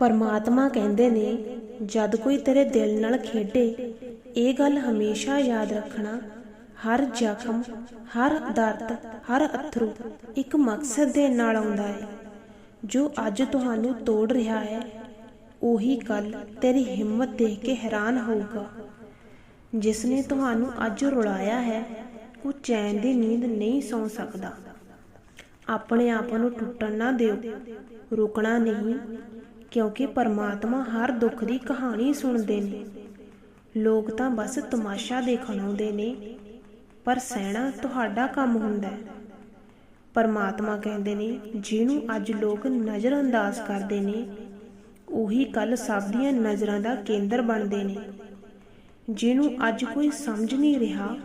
ਪਰਮਾਤਮਾ ਕਹਿੰਦੇ ਨੇ, ਜਦ ਕੋਈ ਤੇਰੇ ਦਿਲ ਨਾਲ ਖੇਡੇ, ਇਹ ਗੱਲ ਹਮੇਸ਼ਾ ਯਾਦ ਰੱਖਣਾ। ਹਰ ਜ਼ਖਮ, ਹਰ ਦਰਦ, ਹਰ ਅਥਰੂ ਇੱਕ ਮਕਸਦ ਦੇ ਨਾਲ ਆਉਂਦਾ ਹੈ। ਜੋ ਅੱਜ ਤੁਹਾਨੂੰ ਤੋੜ ਰਿਹਾ ਹੈ, ਉਹੀ ਕੱਲ ਤੇਰੀ ਹਿੰਮਤ ਦੇਖ ਕੇ ਹੈਰਾਨ ਹੋਊਗਾ। ਜਿਸ ਨੇ ਤੁਹਾਨੂੰ ਅੱਜ ਰੁਲਾਇਆ ਹੈ, ਉਹ ਚੈਨ ਦੀ ਨੀਂਦ ਨਹੀਂ ਸੌਂ ਸਕਦਾ। ਆਪਣੇ ਆਪ ਨੂੰ ਟੁੱਟਣ ਨਾ ਦਿਓ। ਰੁਕਣਾ ਨਹੀਂ। ਕਿਉਂਕਿ ਪਰਮਾਤਮਾ ਹਰ ਦੁੱਖ ਦੀ ਕਹਾਣੀ ਸੁਣਦੇ ਨੇ। ਲੋਕ ਤਾਂ ਬਸ ਤਮਾਸ਼ਾ ਦੇਖਣ ਆਉਂਦੇ ਨੇ, ਪਰ ਸਹਿਣਾ ਤੁਹਾਡਾ ਕੰਮ ਹੁੰਦਾ ਹੈ। ਪਰਮਾਤਮਾ ਕਹਿੰਦੇ ਨੇ, ਜਿਹਨੂੰ ਅੱਜ ਲੋਕ ਨਜ਼ਰ ਅੰਦਾਜ਼ ਕਰਦੇ ਨੇ, ਉਹੀ ਕੱਲ ਸਭ ਦੀਆਂ ਨਜ਼ਰਾਂ ਦਾ ਕੇਂਦਰ ਬਣਦੇ ਨੇ। ਜਿਹਨੂੰ ਅੱਜ ਕੋਈ ਸਮਝ ਨਹੀਂ ਰਿਹਾ,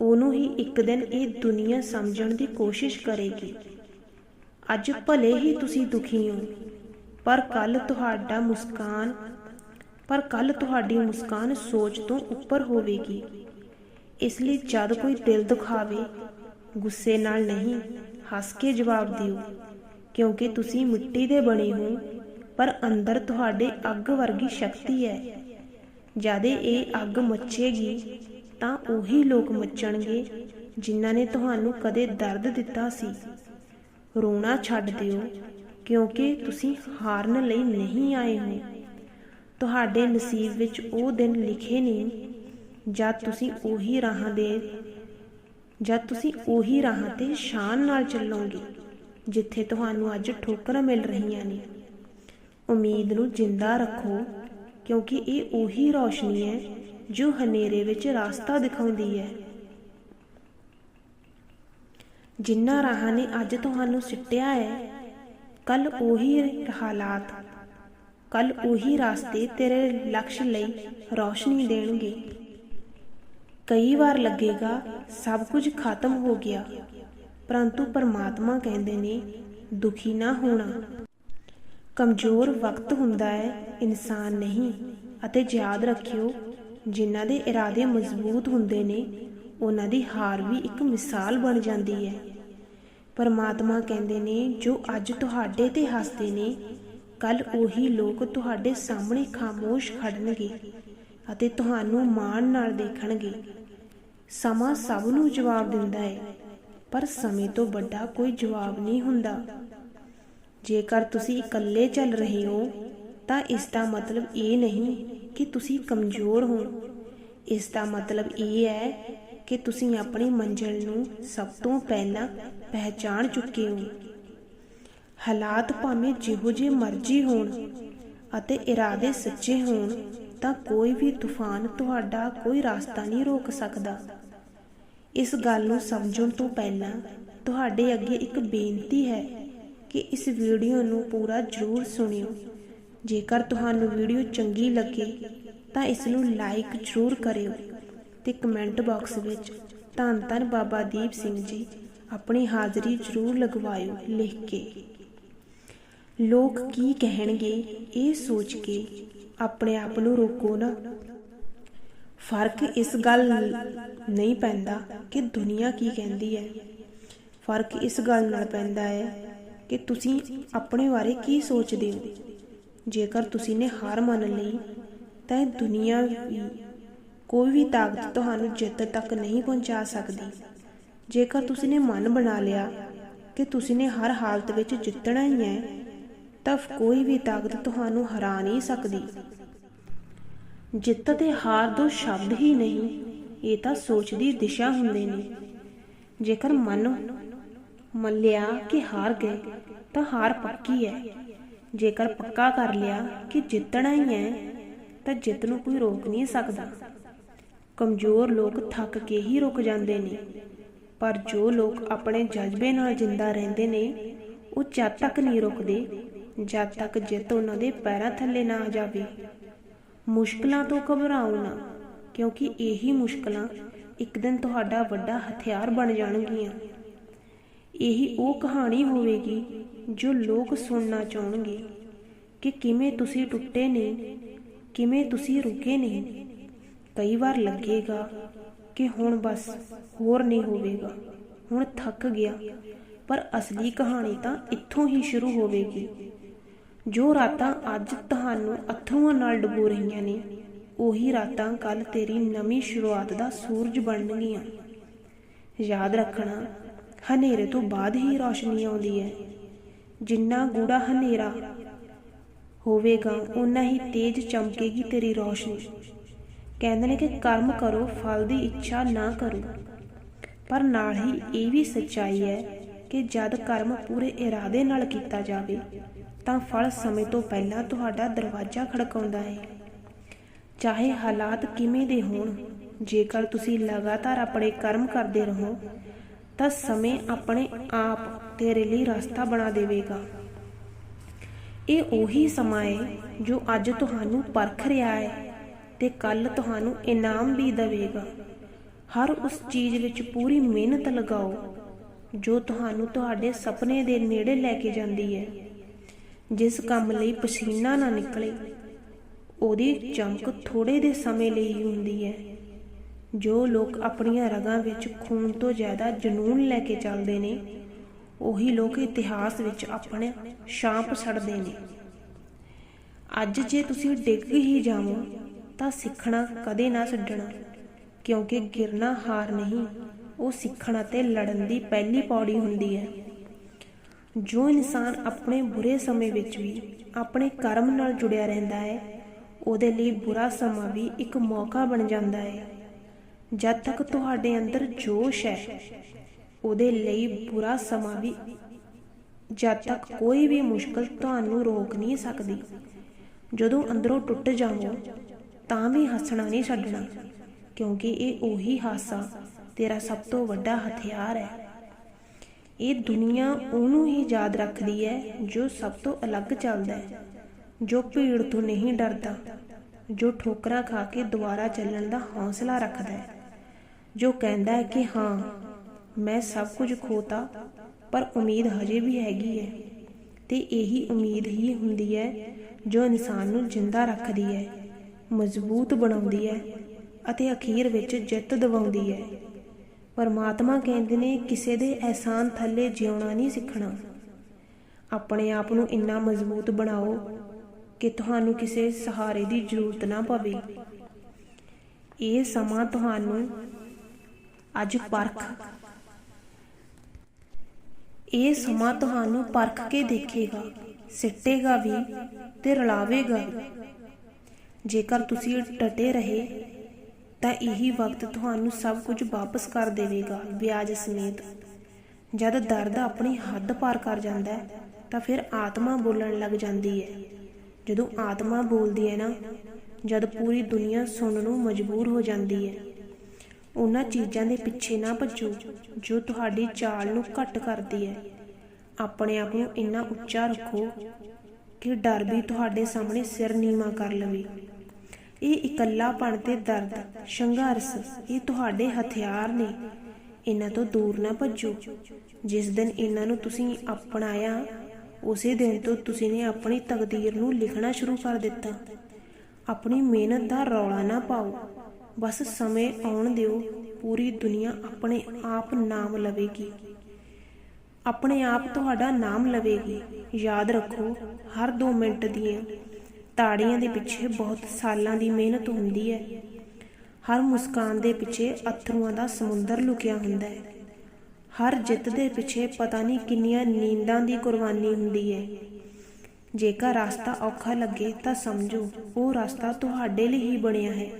ਉਹਨੂੰ ਹੀ ਇੱਕ ਦਿਨ ਇਹ ਦੁਨੀਆ ਸਮਝਣ ਦੀ ਕੋਸ਼ਿਸ਼ ਕਰੇਗੀ। ਅੱਜ ਭਲੇ ਹੀ ਤੁਸੀਂ ਦੁਖੀ ਹੋ। ਪਰ ਕੱਲ ਤੁਹਾਡਾ ਮੁਸਕਾਨ, ਪਰ ਕੱਲ ਤੁਹਾਡੀ ਮੁਸਕਾਨ ਸੋਚ ਤੋਂ ਉੱਪਰ ਹੋਵੇਗੀ। ਇਸ ਲਈ ਜਦ ਕੋਈ ਦਿਲ ਦੁਖਾਵੇ, ਗੁੱਸੇ ਨਾਲ ਨਹੀਂ, ਹੱਸ ਕੇ ਜਵਾਬ ਦਿਓ, ਕਿਉਂਕਿ ਤੁਸੀਂ ਮਿੱਟੀ ਦੇ ਬਣੇ ਹੋ, ਪਰ ਅੰਦਰ ਤੁਹਾਡੇ ਅੱਗ ਵਰਗੀ ਸ਼ਕਤੀ ਹੈ। ਜਦ ਇਹ ਅੱਗ ਮੱਚੇਗੀ, ਤਾਂ ਉਹੀ ਲੋਕ ਮੱਚਣਗੇ, ਜਿਨ੍ਹਾਂ ਨੇ ਤੁਹਾਨੂੰ ਕਦੇ ਦਰਦ ਦਿੱਤਾ ਸੀ। ਰੋਣਾ ਛੱਡ ਦਿਓ ਕਿਉਂਕਿ ਤੁਸੀਂ ਹਾਰਨ ਲਈ ਨਹੀਂ ਆਏ ਹੋ। ਤੁਹਾਡੇ ਨਸੀਬ ਵਿੱਚ ਉਹ ਦਿਨ ਲਿਖੇ ਨੇ ਜਦ ਤੁਸੀਂ ਉਹੀ ਰਾਹਾਂ ਦੇ ਜਦ ਤੁਸੀਂ ਉਹੀ ਰਾਹਾਂ ਤੇ ਸ਼ਾਨ ਨਾਲ ਚੱਲੋਗੇ, ਜਿੱਥੇ ਤੁਹਾਨੂੰ ਅੱਜ ਠੋਕਰਾਂ ਮਿਲ ਰਹੀਆਂ ਨੇ। ਉਮੀਦ ਨੂੰ ਜਿੰਦਾ ਰੱਖੋ, ਕਿਉਂਕਿ ਇਹ ਉਹੀ ਰੋਸ਼ਨੀ ਹੈ ਜੋ ਹਨੇਰੇ ਵਿੱਚ ਰਸਤਾ ਦਿਖਾਉਂਦੀ ਹੈ। ਜਿੰਨਾ ਰਾਹਾਂ ਨੇ ਅੱਜ ਤੁਹਾਨੂੰ ਸਿੱਟਿਆ ਹੈ ਕੱਲ ਉਹੀ ਹਾਲਾਤ। ਕੱਲ ਉਹੀ ਰਸਤੇ ਤੇਰੇ ਲਕਸ਼ ਲਈ ਰੌਸ਼ਨੀ ਦੇਣਗੇ। ਕਈ ਵਾਰ ਲੱਗੇਗਾ ਸਭ ਕੁਝ ਖਤਮ ਹੋ ਗਿਆ, ਪਰੰਤੂ ਪਰਮਾਤਮਾ ਕਹਿੰਦੇ ਨੇ, ਦੁਖੀ ਨਾ ਹੋਣਾ। ਕਮਜ਼ੋਰ ਵਕਤ ਹੁੰਦਾ ਹੈ, ਇਨਸਾਨ ਨਹੀਂ, ਅਤੇ ਯਾਦ ਰੱਖਿਓ, ਜਿਨ੍ਹਾਂ ਦੇ ਇਰਾਦੇ ਮਜ਼ਬੂਤ ਹੁੰਦੇ ਨੇ, ਉਹਨਾਂ ਦੀ ਹਾਰ ਵੀ ਇੱਕ ਮਿਸਾਲ ਬਣ ਜਾਂਦੀ ਹੈ। ਪਰਮਾਤਮਾ ਕਹਿੰਦੇ ਨੇ, ਜੋ ਅੱਜ ਤੁਹਾਡੇ ਤੇ ਹੱਸਦੇ ਨੇ ਕੱਲ ਉਹੀ ਲੋਕ ਤੁਹਾਡੇ ਸਾਹਮਣੇ ਖਾਮੋਸ਼ ਖੜਨਗੇ ਅਤੇ ਤੁਹਾਨੂੰ ਮਾਣ ਨਾਲ ਦੇਖਣਗੇ। ਸਮਾਂ ਸਭ ਨੂੰ ਜਵਾਬ ਦਿੰਦਾ ਹੈ, ਪਰ ਸਮੇਂ ਤੋਂ ਵੱਡਾ ਕੋਈ ਜਵਾਬ ਨਹੀਂ ਹੁੰਦਾ। ਜੇਕਰ ਤੁਸੀਂ ਇਕੱਲੇ ਚੱਲ ਰਹੇ ਹੋ, ਤਾਂ ਇਸ ਦਾ ਮਤਲਬ ਇਹ ਨਹੀਂ ਕਿ ਤੁਸੀਂ ਕਮਜ਼ੋਰ ਹੋ। ਇਸ ਦਾ ਮਤਲਬ ਇਹ ਹੈ ਕਿ ਤੁਸੀਂ ਆਪਣੀ ਮੰਜ਼ਿਲ ਨੂੰ ਸਭ ਤੋਂ ਪਹਿਲਾਂ ਪਹਿਚਾਣ ਚੁੱਕੇ ਹੋ। ਹਾਲਾਤ ਭਾਵੇਂ ਜਿਹੋ ਜਿਹੇ ਮਰਜ਼ੀ ਹੋਣ ਅਤੇ ਇਰਾਦੇ ਸੱਚੇ ਹੋਣ, ਤਾਂ ਕੋਈ ਵੀ ਤੂਫਾਨ ਤੁਹਾਡਾ ਕੋਈ ਰਸਤਾ ਨਹੀਂ ਰੋਕ ਸਕਦਾ। ਇਸ ਗੱਲ ਨੂੰ ਸਮਝਣ ਤੋਂ ਪਹਿਲਾਂ ਤੁਹਾਡੇ ਅੱਗੇ ਇੱਕ ਬੇਨਤੀ ਹੈ ਕਿ ਇਸ ਵੀਡੀਓ ਨੂੰ ਪੂਰਾ ਜ਼ਰੂਰ ਸੁਣਿਓ। ਜੇਕਰ ਤੁਹਾਨੂੰ ਵੀਡੀਓ ਚੰਗੀ ਲੱਗੇ, ਤਾਂ ਇਸ ਨੂੰ ਲਾਈਕ ਜ਼ਰੂਰ ਕਰਿਓ ਤੇ ਕਮੈਂਟ ਬਾਕਸ ਵਿੱਚ ਧੰਨ ਧੰਨ ਬਾਬਾ ਦੀਪ ਸਿੰਘ ਜੀ ਆਪਣੀ ਹਾਜ਼ਰੀ ਜ਼ਰੂਰ ਲਗਵਾਇਓ ਲਿਖ ਕੇ। ਲੋਕ ਕੀ ਕਹਿਣਗੇ, ਇਹ ਸੋਚ ਕੇ ਆਪਣੇ ਆਪ ਨੂੰ ਰੋਕੋ ਨਾ। ਫ਼ਰਕ ਇਸ ਗੱਲ ਨਹੀਂ ਪੈਂਦਾ ਕਿ ਦੁਨੀਆ ਕੀ ਕਹਿੰਦੀ ਹੈ। ਫ਼ਰਕ ਇਸ ਗੱਲ ਨਾਲ ਪੈਂਦਾ ਹੈ ਕਿ ਤੁਸੀਂ ਆਪਣੇ ਬਾਰੇ ਕੀ ਸੋਚਦੇ ਹੋ। ਜੇਕਰ ਤੁਸੀਂ ਨੇ ਹਾਰ ਮੰਨ ਲਈ, ਤਾਂ ਇਹ ਦੁਨੀਆ ਕੋਈ ਵੀ ਤਾਕਤ ਤੁਹਾਨੂੰ ਜਿੱਤ ਤੱਕ ਨਹੀਂ ਪਹੁੰਚਾ ਸਕਦੀ। ਜੇਕਰ ਤੁਸੀਂ ਨੇ ਮਨ ਬਣਾ ਲਿਆ ਕਿ ਤੁਸੀਂ ਨੇ ਹਰ ਹਾਲਤ ਵਿੱਚ ਜਿੱਤਣਾ ਹੀ ਹੈ, ਤਾਂ ਕੋਈ ਵੀ ਤਾਕਤ ਤੁਹਾਨੂੰ ਹਰਾ ਨਹੀਂ ਸਕਦੀ। ਜਿੱਤ ਤੇ ਹਾਰ ਦੋ ਸ਼ਬਦ ਹੀ ਨਹੀਂ, ਇਹ ਤਾਂ ਸੋਚ ਦੀ ਦਿਸ਼ਾ ਹੁੰਦੇ ਨੇ। ਜੇਕਰ ਮਨ ਮੰਨ ਲਿਆ ਕਿ ਹਾਰ ਗਏ, ਤਾਂ ਹਾਰ ਪੱਕੀ ਹੈ। ਜੇਕਰ ਪੱਕਾ ਕਰ ਲਿਆ ਕਿ ਜਿੱਤਣਾ ਹੀ ਹੈ, ਤਾਂ ਜਿੱਤ ਨੂੰ ਕੋਈ ਰੋਕ ਨਹੀਂ ਸਕਦਾ। ਕਮਜ਼ੋਰ ਲੋਕ ਥੱਕ ਕੇ ਹੀ ਰੁਕ ਜਾਂਦੇ ਨੇ। ਪਰ ਜੋ ਲੋਕ ਆਪਣੇ ਜਜ਼ਬੇ ਨਾਲ ਜਿੰਦਾ ਰਹਿੰਦੇ ਨੇ, ਉਹ ਜਦ ਤੱਕ ਨਹੀਂ ਰੁਕਦੇ, ਜਦ ਤੱਕ ਜਿੱਤ ਉਹਨਾਂ ਦੇ ਪੈਰਾਂ ਥੱਲੇ ਨਾ ਆ ਜਾਵੇ। ਮੁਸ਼ਕਲਾਂ ਤੋਂ ਘਬਰਾਓ ਨਾ, ਕਿਉਂਕਿ ਇਹੀ ਮੁਸ਼ਕਲਾਂ ਇੱਕ ਦਿਨ ਤੁਹਾਡਾ ਵੱਡਾ ਹਥਿਆਰ ਬਣ ਜਾਣਗੀਆਂ। ਇਹੀ ਉਹ ਕਹਾਣੀ ਹੋਵੇਗੀ ਜੋ ਲੋਕ ਸੁਣਨਾ ਚਾਹਣਗੇ ਕਿ ਕਿਵੇਂ ਤੁਸੀਂ ਟੁੱਟੇ ਨੇ, ਕਿਵੇਂ ਤੁਸੀਂ ਰੁਕੇ ਨੇ। ਕਈ ਵਾਰ ਲੱਗੇਗਾ ਕਿ ਹੁਣ ਬਸ ਹੋਰ ਨਹੀਂ ਹੋਵੇਗਾ। ਹੁਣ ਥੱਕ ਗਿਆ। ਪਰ ਅਸਲੀ ਕਹਾਣੀ ਤਾਂ ਇੱਥੋਂ ਹੀ ਸ਼ੁਰੂ ਹੋਵੇਗੀ। ਜੋ ਰਾਤਾਂ ਅੱਜ ਤੁਹਾਨੂੰ ਅਥਰੂਆਂ ਨਾਲ ਡੁਬੋ ਰਹੀਆਂ ਨੇ, ਉਹੀ ਰਾਤਾਂ ਕੱਲ ਤੇਰੀ ਨਵੀਂ ਸ਼ੁਰੂਆਤ ਦਾ ਸੂਰਜ ਬਣਨਗੀਆਂ। ਯਾਦ ਰੱਖਣਾ, ਹਨੇਰੇ ਤੋਂ ਬਾਅਦ ਹੀ ਰੋਸ਼ਨੀ ਆਉਂਦੀ ਹੈ। ਜਿੰਨਾ ਗੂੜਾ ਹਨੇਰਾ ਹੋਵੇਗਾ ਉਨਾ ਹੀ ਤੇਜ਼ ਚਮਕੇਗੀ ਤੇਰੀ ਰੋਸ਼ਨੀ। ਕਹਿੰਦੇ ਨੇ ਕਿ ਕਰਮ ਕਰੋ, ਫਲ ਦੀ ਇੱਛਾ ਨਾ ਕਰੋ। ਪਰ ਨਾਲ ਹੀ ਇਹ ਵੀ ਸੱਚਾਈ ਹੈ ਕਿ ਜਦ ਕਰਮ ਪੂਰੇ ਇਰਾਦੇ ਨਾਲ ਕੀਤਾ ਜਾਵੇ, ਤਾਂ ਫਲ ਸਮੇਂ ਤੋਂ ਪਹਿਲਾਂ ਤੁਹਾਡਾ ਦਰਵਾਜ਼ਾ ਖੜਕਾਉਂਦਾ ਹੈ। ਚਾਹੇ ਹਾਲਾਤ ਕਿਵੇਂ ਦੇ ਹੋਣ, ਜੇਕਰ ਤੁਸੀਂ ਲਗਾਤਾਰ ਆਪਣੇ ਕਰਮ ਕਰਦੇ ਰਹੋ, ਤਾਂ ਸਮੇਂ ਆਪਣੇ ਆਪ ਤੇਰੇ ਲਈ ਰਸਤਾ ਬਣਾ ਦੇਵੇਗਾ। ਇਹ ਉਹੀ ਸਮਾਂ ਹੈ ਜੋ ਅੱਜ ਤੁਹਾਨੂੰ ਪਰਖ ਰਿਹਾ ਹੈ। ਤੇ ਕੱਲ ਤੁਹਾਨੂੰ ਇਨਾਮ ਵੀ ਦੇਵੇਗਾ। ਹਰ ਉਸ ਚੀਜ਼ ਵਿੱਚ ਪੂਰੀ ਮਿਹਨਤ ਲਗਾਓ, ਜੋ ਤੁਹਾਨੂੰ ਤੁਹਾਡੇ ਸੁਪਨੇ ਦੇ ਨੇੜੇ ਲੈ ਕੇ ਜਾਂਦੀ ਹੈ। ਜਿਸ ਕੰਮ ਲਈ ਪਸੀਨਾ ਨਾ ਨਿਕਲੇ, ਉਹਦੀ ਚਮਕ ਥੋੜੇ ਦੇ ਸਮੇਂ ਲਈ ਹੀ ਹੁੰਦੀ ਹੈ। ਜੋ ਲੋਕ ਆਪਣੀਆਂ ਰਗਾਂ ਵਿੱਚ ਖੂਨ ਤੋਂ ਜ਼ਿਆਦਾ ਜਨੂਨ ਲੈ ਕੇ ਚੱਲਦੇ ਨੇ, ਉਹੀ ਲੋਕ ਇਤਿਹਾਸ ਵਿੱਚ ਆਪਣੇ ਸ਼ਾਂਪ ਛੱਡਦੇ ਨੇ। ਅੱਜ ਜੇ ਤੁਸੀਂ ਡਿੱਗ ਹੀ ਜਾਵੋ ਤਾਂ ਸਿੱਖਣਾ ਕਦੇ ਨਾ ਛੱਡਣਾ ਕਿਉਂਕਿ ਗਿਰਨਾ ਹਾਰ ਨਹੀਂ, ਉਹ ਸਿੱਖਣ ਅਤੇ ਲੜਨ ਦੀ ਪਹਿਲੀ ਪੌੜੀ ਹੁੰਦੀ ਹੈ। ਜੋ ਇਨਸਾਨ ਆਪਣੇ ਬੁਰੇ ਸਮੇਂ ਵਿੱਚ ਵੀ ਆਪਣੇ ਕਰਮ ਨਾਲ ਜੁੜਿਆ ਰਹਿੰਦਾ ਹੈ, ਉਹਦੇ ਲਈ ਬੁਰਾ ਸਮਾਂ ਵੀ ਇੱਕ ਮੌਕਾ ਬਣ ਜਾਂਦਾ ਹੈ। ਜਦ ਤੱਕ ਤੁਹਾਡੇ ਅੰਦਰ ਜੋਸ਼ ਹੈ, ਉਹਦੇ ਲਈ ਬੁਰਾ ਸਮਾਂ ਵੀ ਜਦ ਤੱਕ ਕੋਈ ਵੀ ਮੁਸ਼ਕਲ ਤੁਹਾਨੂੰ ਰੋਕ ਨਹੀਂ ਸਕਦੀ। ਜਦੋਂ ਅੰਦਰੋਂ ਟੁੱਟ ਜਾਵੋ ਤਾਂ ਵੀ ਹੱਸਣਾ ਨਹੀਂ ਛੱਡਣਾ, ਕਿਉਂਕਿ ਇਹ ਉਹੀ ਹਾਸਾ ਤੇਰਾ ਸਭ ਤੋਂ ਵੱਡਾ ਹਥਿਆਰ ਹੈ। ਇਹ ਦੁਨੀਆ ਉਹਨੂੰ ਹੀ ਯਾਦ ਰੱਖਦੀ ਹੈ ਜੋ ਸਭ ਤੋਂ ਅਲੱਗ ਚੱਲਦਾ ਹੈ, ਜੋ ਭੀੜ ਤੋਂ ਨਹੀਂ ਡਰਦਾ, ਜੋ ਠੋਕਰਾਂ ਖਾ ਕੇ ਦੁਬਾਰਾ ਚੱਲਣ ਦਾ ਹੌਸਲਾ ਰੱਖਦਾ ਹੈ, ਜੋ ਕਹਿੰਦਾ ਹੈ ਕਿ ਹਾਂ, ਮੈਂ ਸਭ ਕੁਝ ਖੋਤਾ, ਪਰ ਉਮੀਦ ਹਜੇ ਵੀ ਹੈਗੀ ਹੈ। ਤੇ ਇਹੀ ਉਮੀਦ ਹੀ ਹੁੰਦੀ ਹੈ ਜੋ ਇਨਸਾਨ ਨੂੰ ਜਿੰਦਾ ਰੱਖਦੀ ਹੈ। ਮਜ਼ਬੂਤ ਬਣਾਉਂਦੀ ਹੈ ਅਤੇ ਅਖੀਰ ਵਿੱਚ ਜਿੱਤ ਦਿਵਾਉਂਦੀ ਹੈ। ਪਰਮਾਤਮਾ ਕਹਿੰਦੇ ਨੇ, ਕਿਸੇ ਦੇ ਅਹਿਸਾਨ ਥੱਲੇ ਜਿਉਣਾ ਨਹੀਂ ਸਿੱਖਣਾ। ਆਪਣੇ ਆਪ ਨੂੰ ਇੰਨਾ ਮਜ਼ਬੂਤ ਬਣਾਓ ਕਿ ਤੁਹਾਨੂੰ ਕਿਸੇ ਸਹਾਰੇ ਦੀ ਜ਼ਰੂਰਤ ਨਾ ਪਵੇ। ਇਹ ਸਮਾਂ ਤੁਹਾਨੂੰ ਅੱਜ ਪਰਖ। ਇਹ ਸਮਾਂ ਤੁਹਾਨੂੰ ਪਰਖ ਕੇ ਦੇਖੇਗਾ, ਸਿੱਟੇਗਾ ਵੀ ਤੇ ਰਲਾਵੇਗਾ ਜੇਕਰ ਤੁਸੀਂ ਡਟੇ ਰਹੇ, ਤਾਂ ਇਹੀ ਵਕਤ ਤੁਹਾਨੂੰ ਸਭ ਕੁਝ ਵਾਪਸ ਕਰ ਦੇਵੇਗਾ, ਵਿਆਜ ਸਮੇਤ। ਜਦ ਦਰਦ ਆਪਣੀ ਹੱਦ ਪਾਰ ਕਰ ਜਾਂਦਾ ਹੈ, ਤਾਂ ਫਿਰ ਆਤਮਾ ਬੋਲਣ ਲੱਗ ਜਾਂਦੀ ਹੈ। ਜਦੋਂ ਆਤਮਾ ਬੋਲਦੀ ਹੈ ਨਾ, ਜਦ ਪੂਰੀ ਦੁਨੀਆ ਸੁਣਨ ਨੂੰ ਮਜਬੂਰ ਹੋ ਜਾਂਦੀ ਹੈ। ਉਹਨਾਂ ਚੀਜ਼ਾਂ ਦੇ ਪਿੱਛੇ ਨਾ ਭੱਜੋ, ਜੋ ਤੁਹਾਡੀ ਚਾਲ ਨੂੰ ਘੱਟ ਕਰਦੀ ਹੈ। ਆਪਣੇ ਆਪ ਨੂੰ ਇੰਨਾ ਉੱਚਾ ਰੱਖੋ ਕਿ ਡਰ ਵੀ ਤੁਹਾਡੇ ਸਾਹਮਣੇ ਸਿਰ ਨੀਵਾ ਕਰ ਲਵੇ। ਇਹ ਇਕੱਲਾਪਣ ਤੇ ਦਰਦ, ਸੰਘਰਸ਼, ਇਹ ਤੁਹਾਡੇ ਹਥਿਆਰ ਨੇ। ਇਹਨਾਂ ਤੋਂ ਦੂਰ ਨਾ ਭੱਜੋ। ਜਿਸ ਦਿਨ ਇਹਨਾਂ ਨੂੰ ਤੁਸੀਂ ਅਪਣਾਇਆ, ਉਸੇ ਦਿਨ ਤੋਂ ਤੁਸੀਂ ਨੇ ਆਪਣੀ ਤਕਦੀਰ ਨੂੰ ਲਿਖਣਾ ਸ਼ੁਰੂ ਕਰ ਦਿੱਤਾ। ਆਪਣੀ ਮਿਹਨਤ ਦਾ ਰੌਲਾ ਨਾ ਪਾਓ। ਬਸ ਸਮੇਂ ਆਉਣ ਦਿਓ। ਪੂਰੀ ਦੁਨੀਆ ਆਪਣੇ ਆਪ ਨਾਮ ਲਵੇਗੀ। ਆਪਣੇ ਆਪ ਤੁਹਾਡਾ ਨਾਮ ਲਵੇਗੀ। ਯਾਦ ਰੱਖੋ, ਹਰ 2 ਮਿੰਟ ਦੀਆਂ ਤਾੜੀਆਂ ਦੇ ਪਿੱਛੇ ਬਹੁਤ ਸਾਲਾਂ ਦੀ ਮਿਹਨਤ ਹੁੰਦੀ ਹੈ। ਹਰ ਮੁਸਕਾਨ ਦੇ ਪਿੱਛੇ ਅਥਰੂਆਂ ਦਾ ਸਮੁੰਦਰ ਲੁਕਿਆ ਹੁੰਦਾ ਹੈ। ਹਰ ਜਿੱਤ ਦੇ ਪਿੱਛੇ ਪਤਾ ਨਹੀਂ ਕਿੰਨੀਆਂ ਨੀਂਦਾਂ ਦੀ ਕੁਰਬਾਨੀ ਹੁੰਦੀ ਹੈ। ਜੇਕਰ ਰਸਤਾ ਔਖਾ ਲੱਗੇ ਤਾਂ ਸਮਝੋ, ਉਹ ਰਸਤਾ ਤੁਹਾਡੇ ਲਈ ਹੀ ਬਣਿਆ ਹੈ।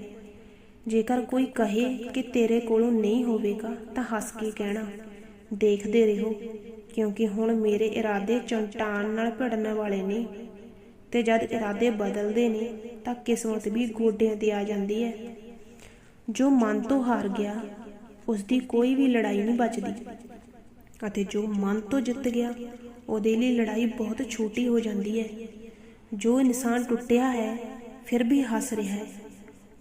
ਜੇਕਰ ਕੋਈ ਕਹੇ ਕਿ ਤੇਰੇ ਕੋਲੋਂ ਨਹੀਂ ਹੋਵੇਗਾ ਤਾਂ ਹੱਸ ਕੇ ਕਹਿਣਾ, ਦੇਖਦੇ ਰਹੋ, ਕਿਉਂਕਿ ਹੁਣ ਮੇਰੇ ਇਰਾਦੇ ਚੰਟਾਨ ਨਾਲ ਭਿੜਨ ਵਾਲੇ ਨੇ। ਤੇ ਜਦ ਇਰਾਦੇ ਬਦਲਦੇ ਨੇ ਤਾਂ ਕਿਸਮਤ ਵੀ ਗੋਡਿਆਂ ਤੇ ਆ ਜਾਂਦੀ ਹੈ। ਜੋ ਮਨ ਤੋਂ ਹਾਰ ਗਿਆ ਉਸ ਦੀ ਕੋਈ ਵੀ ਲੜਾਈ ਨਹੀਂ ਬਚਦੀ। ਅਤੇ ਜੋ ਮਨ ਤੋਂ ਜਿੱਤ ਗਿਆ, ਉਹਦੇ ਲਈ ਲੜਾਈ ਬਹੁਤ ਛੋਟੀ ਹੋ ਜਾਂਦੀ ਹੈ। ਜੋ ਇਨਸਾਨ ਟੁੱਟਿਆ ਹੈ, ਫਿਰ ਵੀ ਹੱਸ ਰਿਹਾ ਹੈ।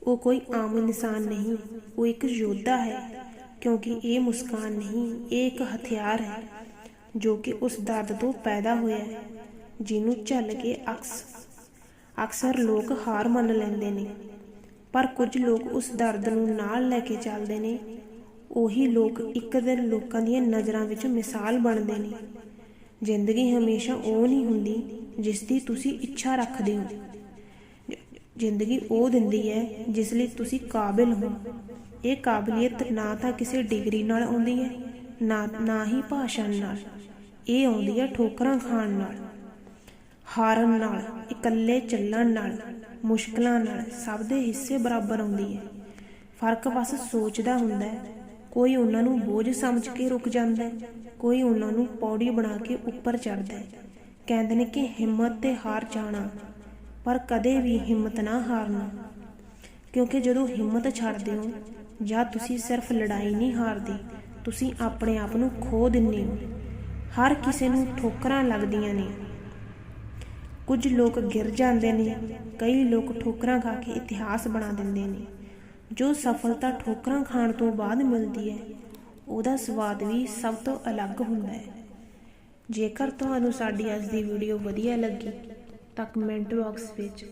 ਉਹ ਕੋਈ ਆਮ ਇਨਸਾਨ ਨਹੀਂ, ਉਹ ਇੱਕ ਯੋਧਾ ਹੈ, ਕਿਉਂਕਿ ਇਹ ਮੁਸਕਾਨ ਨਹੀਂ, ਇਹ ਇੱਕ ਹਥਿਆਰ ਹੈ, ਜੋ ਕਿ ਉਸ ਦਰਦ ਤੋਂ ਪੈਦਾ ਹੋਇਆ ਹੈ। ਜਿਹਨੂੰ ਝੱਲ ਕੇ ਅਕਸ, ਅਕਸਰ ਲੋਕ ਹਾਰ ਮੰਨ ਲੈਂਦੇ ਨੇ। ਪਰ ਕੁਝ ਲੋਕ ਉਸ ਦਰਦ ਨੂੰ ਨਾਲ ਲੈ ਕੇ ਚੱਲਦੇ ਨੇ। ਉਹੀ ਲੋਕ ਇੱਕ ਦਿਨ ਲੋਕਾਂ ਦੀਆਂ ਨਜ਼ਰਾਂ ਵਿੱਚ ਮਿਸਾਲ ਬਣਦੇ ਨੇ। ਜ਼ਿੰਦਗੀ ਹਮੇਸ਼ਾ ਉਹ ਨਹੀਂ ਹੁੰਦੀ ਜਿਸ ਦੀ ਤੁਸੀਂ ਇੱਛਾ ਰੱਖਦੇ ਹੋ। ਜ਼ਿੰਦਗੀ ਉਹ ਦਿੰਦੀ ਹੈ ਜਿਸ ਲਈ ਤੁਸੀਂ ਕਾਬਿਲ ਹੋ। ਇਹ ਕਾਬਲੀਅਤ ਨਾ ਤਾਂ ਕਿਸੇ ਡਿਗਰੀ ਨਾਲ ਆਉਂਦੀ ਹੈ, ਨਾ ਨਾ ਹੀ ਭਾਸ਼ਣ ਨਾਲ। ਇਹ ਆਉਂਦੀ ਹੈ ਠੋਕਰਾਂ ਖਾਣ ਨਾਲ। ਹਾਰਨ ਨਾਲ, ਇਕੱਲੇ ਚੱਲਣ ਨਾਲ, ਮੁਸ਼ਕਲਾਂ ਨਾਲ ਸਭ ਦੇ ਹਿੱਸੇ ਬਰਾਬਰ ਆਉਂਦੀ ਹੈ। ਫ਼ਰਕ ਬਸ ਸੋਚ ਦਾ ਹੁੰਦਾ ਹੈ। ਕੋਈ ਉਹਨਾਂ ਨੂੰ ਬੋਝ ਸਮਝ ਕੇ ਰੁਕ ਜਾਂਦਾ ਹੈ, ਕੋਈ ਉਹਨਾਂ ਨੂੰ ਪੌੜੀ ਬਣਾ ਕੇ ਉੱਪਰ ਚੜਦਾ ਹੈ। ਕਹਿੰਦੇ ਨੇ ਕਿ ਹਿੰਮਤ ਤੇ ਹਾਰ ਜਾਣਾ, ਪਰ ਕਦੇ ਵੀ ਹਿੰਮਤ ਨਾ ਹਾਰਨਾ। ਕਿਉਂਕਿ ਜਦੋਂ ਹਿੰਮਤ ਛੱਡਦੇ ਹੋ, ਜਾਂ ਤੁਸੀਂ ਸਿਰਫ ਲੜਾਈ ਨਹੀਂ ਹਾਰਦੇ, ਤੁਸੀਂ ਆਪਣੇ ਆਪ ਨੂੰ ਖੋ ਦਿੰਦੇ ਹੋ। ਹਰ ਕਿਸੇ ਨੂੰ ਠੋਕਰਾਂ ਲੱਗਦੀਆਂ ਨੇ। ਕੁਝ ਲੋਕ ਗਿਰ ਜਾਂਦੇ ਨੇ, ਕਈ ਲੋਕ ਠੋਕਰਾਂ ਖਾ ਕੇ ਇਤਿਹਾਸ ਬਣਾ ਦਿੰਦੇ ਨੇ। ਜੋ ਸਫਲਤਾ ਠੋਕਰਾਂ ਖਾਣ ਤੋਂ ਬਾਅਦ ਮਿਲਦੀ ਹੈ, ਉਹਦਾ ਸਵਾਦ ਵੀ ਸਭ ਤੋਂ ਅਲੱਗ ਹੁੰਦਾ ਹੈ। ਜੇਕਰ ਤੁਹਾਨੂੰ ਸਾਡੀ ਅੱਜ ਦੀ ਵੀਡੀਓ ਵਧੀਆ ਲੱਗੀ, ਤਾਂ ਕਮੈਂਟ ਬਾਕਸ ਵਿੱਚ